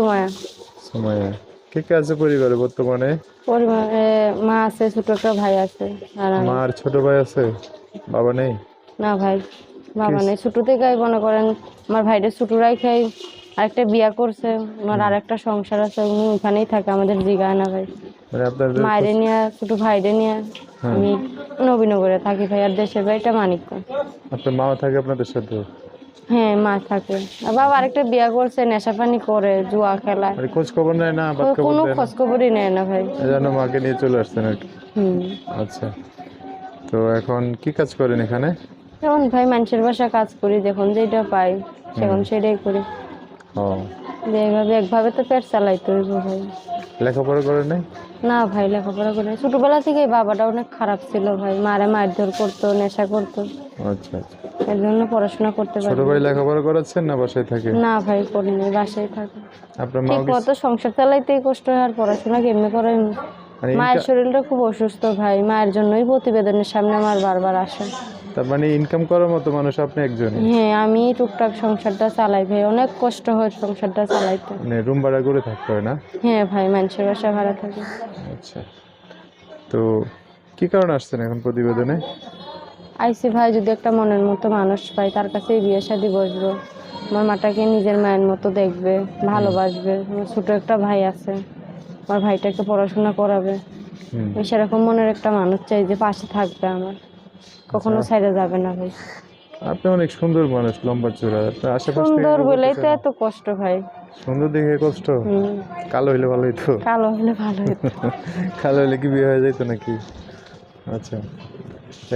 সময়া। সময়া। কে কে আছে পরিবারে বর্তমানে? পরিবারে মা আছে ছোট একটা ভাই আছে আর মা আর ছোট ভাই আছে? বাবা নেই? না ভাই বাবা নেই। ছোট থেকেই মনে করেন আমার ভাইটা ছোট রাইখাই আরেকটা বিয়া করছে ওনার আরেকটা সংসার আছে উনি ওখানেই থাকে আমাদের জিগায় না ভাই। মানে আপনাদের মায়েরে নিয়ে ছোট ভাইরে নিয়ে আমি নবীনগরে থাকি ভাই আর দেশের বাড়িটা মানিক আপনার মাও থাকে আপনাদের সাথে? হ্যাঁ মা থাকে। আর বাবা আরেকটা বিয়া করছে নেশা পানি করে জুয়া খেলায় মানে খোঁজ খবর নেয় না খবর কোনো দেয় না? খোঁজ খবরই নেয় না ভাই। যেন মাকে নিয়ে চলে আসছেন আর কি। হুম। আচ্ছা। তো এখন কি কাজ করেন এখানে? যেমন ভাই মানুষের বাসা কাজ করি যখন যেটা পাই সেখন সেটাই করি। ও। যে এইভাবে একভাবে তো পেট চালাইতে হইব ভাই। লেখাপড়া করেন নাই? না ভাই লেখাপড়া করে ছোটবেলা থেকেই বাবাটা অনেক খারাপ ছিল ভাই। মারে মারধর করতো নেশা করতো। আচ্ছা আচ্ছা। এর জন্য পড়াশোনা করতে ছোট ভাই লেখাপড়া করাচ্ছেন না বাসায় থাকে না ভাই করিনি বাসায় থাকে। আপনার মা ঠিক মতো সংসার চালাইতেই কষ্ট হয় আর পড়াশোনা কেমনি করে মায়ের শরীরটা খুব অসুস্থ ভাই। মায়ের জন্যই প্রতিবেদনের সামনে আমার বারবার আসে। তার মানে ইনকাম করার মতো মানুষ আপনি একজন হ্যাঁ আমি টুকটাক সংসারটা চালাই ভাই অনেক কষ্ট হয় সংসারটা চালাইতে। মানে রুম ভাড়া করে থাকতে হয় না? হ্যাঁ ভাই মানুষের বাসা ভাড়া থাকে। আচ্ছা। তো কি কারণে আসছেন এখন প্রতিবেদনে? আইসি ভাই যদি একটা মনের মতো মানুষ পাই তার কাছেই বিয়ে শাদি বসবো। আমার মাটাকে নিজের মায়ের মতো দেখবে ভালোবাসবে। আমার ছোট একটা ভাই আছে আমার ভাইটাকে পড়াশোনা করাবে। আমি সেরকম মনের একটা মানুষ চাই যে পাশে থাকবে আমার। কখনো সাইডে যাবে না ভাই। আপনি অনেক সুন্দর মানুষ লম্বা চূড়া। আপনার আশেপাশ সুন্দর বলেই তো এত কষ্ট ভাই। সুন্দর দেখে কষ্ট? কালো হইলে ভালো হইতো কালো হলে ভালো হতো কালো হলে কি বিয়ে হয়ে যেত নাকি? আচ্ছা।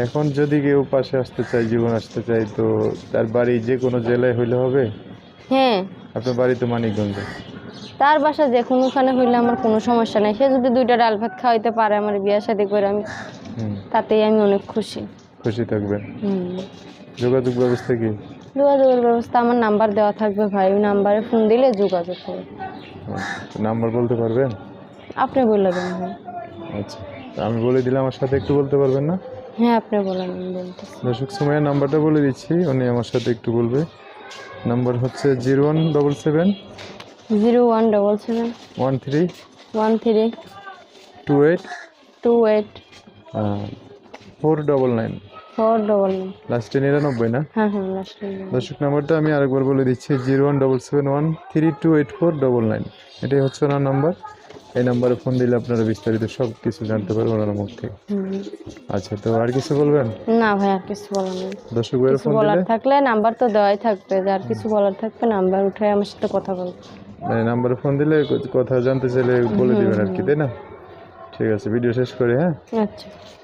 এখন যদি কেউ পাশে আসতে চায় জীবন আসতে চায় তো তার বাড়ি যে কোনো জেলায় হইলে হবে? হ্যাঁ। আপনার বাড়ি তো মানিকগঞ্জে। তার বাসা যে কোনোখানে হইলে আমার কোনো সমস্যা নাই। সে যদি দুইটা ডাল ভাত খাওয়াইতে পারে আমার বিয়ে শাদি করে আমি তাতেই আমি অনেক খুশি। খুশি থাকবেন। যোগাযোগ ব্যবস্থা কি? যোগাযোগের ব্যবস্থা আমার নাম্বার দেওয়া থাকবে ভাই ওই নাম্বারে ফোন দিলে যোগাযোগ হবে। নাম্বার বলতে পারবেন? আপনি বলে দেন ভাই। আচ্ছা তা আমি বলে দিলে আমার সাথে একটু বলতে পারবেন না? হ্যাঁ আপনি বলেন আমি বলতেছি। দর্শক সময়ের নাম্বারটা বলে দিচ্ছি উনি আমার সাথে একটু বলবে। নাম্বার হচ্ছে zero one double seven zero one double seven one three one three two eight two eight four double nine. Four double লাস্টে নিরানব্বই না? হ্যাঁ হ্যাঁ লাস্টে দর্শক নাম্বারটা আমি আরেকবার বলে দিচ্ছি zero one double seven one three two eight four double nine এটাই হচ্ছে ওনার নাম্বার। এই নাম্বারে ফোন দিলে আপনারা বিস্তারিত সব কিছু জানতে পারবেন ওনার মুখ থেকে। আচ্ছা তো আর কিছু বলবেন? না ভাই আর কিছু বলার নেই। দর্শক ভাইয়ের ফোন বলার থাকলে নাম্বার তো দেওয়াই থাকবে যার কিছু বলার থাকবে নাম্বার উঠে আমার সাথে কথা বলবে। মানে নাম্বারে ফোন দিলে কথা জানতে চাইলে বলে দিবেন আর কি তাই না? ঠিক আছে ভিডিও শেষ করি হ্যাঁ? আচ্ছা।